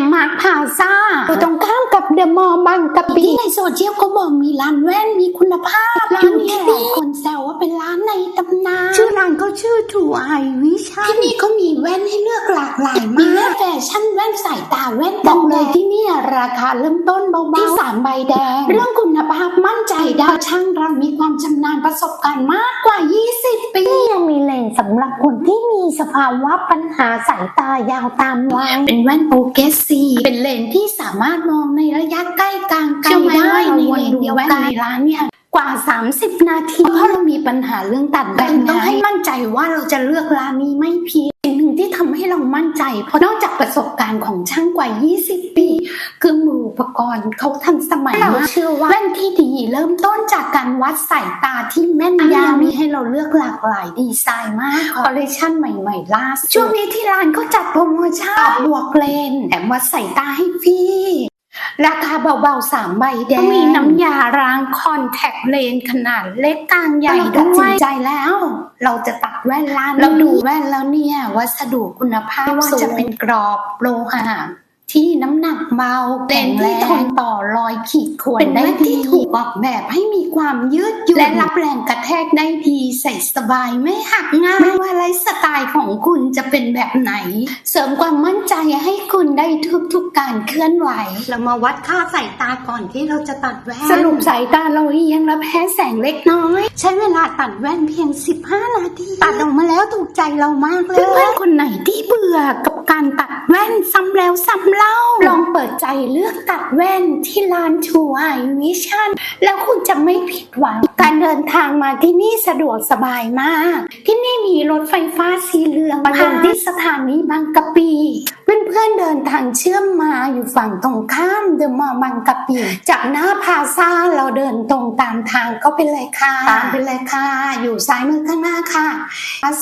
มมาร์คพาซาอยู่ตรงข้ามกับเดอะมอลล์บางกะปิที่ในโซเชียลเขาบอกมีร้านแว่นมีคุณภาพร้านนี้หลายคนแซวว่าเป็นร้านในตำนานชื่อร้านก็ชื่อถูไอวิชั่นที่นี่เขามีแว่นให้เลือกหลากหลายมากแว่นแฟชั่นแว่นสายตาแว่นบอกเลยที่เนี่ยราคาเริ่มต้นเบาๆที่สามใบแดง เรื่องคุณภาพมั่นใจได้ช่างเรามีความชำนาญประสบการณ์มากกว่า 20 ปียังมีเลนส์สำหรับคนที่มีสภาวะปัญหาสายตายาวตามวัยเป็นแว่นโปรเกรสซีเป็นเลนส์ที่สามารถมองในระยะใกล้กลางไกลได้ในเลนส์เดียวกันในร้านเนี่ยกว่า 30 นาทีเพราะเรามีปัญหาเรื่องตัดแว่นต้องให้มั่นใจว่าเราจะเลือกร้านนี้ไม่ผิดสิ่งหนึ่งที่ทำให้เรามั่นใจ เพราะนอกจากประสบการณ์ของช่างกว่า 20 ปี คือมืออุปกรณ์เขาทันสมัยเรามากเชื่อว่าแว่นที่ดีเริ่มต้นจากการวัดสายตาที่แม่นยำมีให้เราเลือกหลากหลายดีไซน์มากคอลเลคชันใหม่ๆล่าสุดช่วงนี้ที่ร้านก็จัดโปรโมชั่นบวกเลนแถมวัดสายตาให้ฟรีราคาเบาๆสามใบแดงมีน้ำยาล้างคอนแทคเลนขนาดเล็กกลางใหญ่ด้วยตัดสินใจแล้ว เราจะตัดแว่นร้านเราดูแว่นแล้วเนี่ย วัสดุคุณภาพว่าจะเป็นกรอบโลหะ ที่น้ำหนักเบาเลนส์ที่ทนต่อรอยขีดข่วนได้ดีที่ถูกออกแบบให้มีความยืดหยุ่นและรับแรงกระแทกได้ดีใส่สบายไม่หักง่ายไม่ว่าไลฟ์สไตล์ของคุณจะเป็นแบบไหน เสริมความมั่นใจให้คุณได้ทุกๆการเคลื่อนไหว เรามาวัดค่าสายตาก่อนที่เราจะตัดแว่นสรุปสายตาเราเอียงและแพ้แสงเล็กน้อย ใช้เวลาตัดแว่นเพียง 15 นาทีตัดออกมาแล้วถูกใจเรามากเลยเพื่อนๆคนไหนที่เบื่อกับการตัดแว่นซ้ำแล้วซ้ำเล่า ลองเปิดใจเลือกตัดแว่นที่ร้านชูไอวิชั่นแล้วคุณจะไม่ผิดหวัง การเดินทางมาที่นี่สะดวกสบายมาก ที่นี่มีรถไฟฟ้าสีเหลืองมาลงที่สถานีบางกะปิเพื่อนๆเดินทางเชื่อมมาอยู่ฝั่งตรงข้ามเดอะมอลล์บางกะปิจากหน้าพาซาเราเดินตรงตามทางก็เป็นเลยค่ะตามไปเลยค่ะ อยู่ซ้ายมือข้างหน้าค่ะ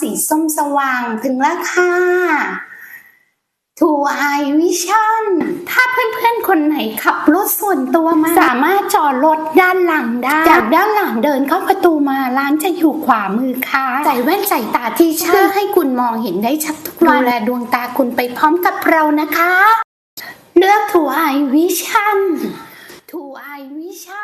สีส้มสว่างถึงแล้วค่ะ ทูไอวิชั่นถ้าเพื่อนๆ คนไหนขับรถส่วนตัวมา สามารถจอดรถด้านหลังได้ จากด้านหลังเดินเข้าประตูมาร้านจะอยู่ขวามือค่ะ ใส่แว่นใส่ตาที่ใช่ให้คุณมองเห็นได้ชัดทุกวันดูแลดวงตาคุณไปพร้อมกับเรานะคะ เลือกทูไอวิชั่นทูไอวิชั่น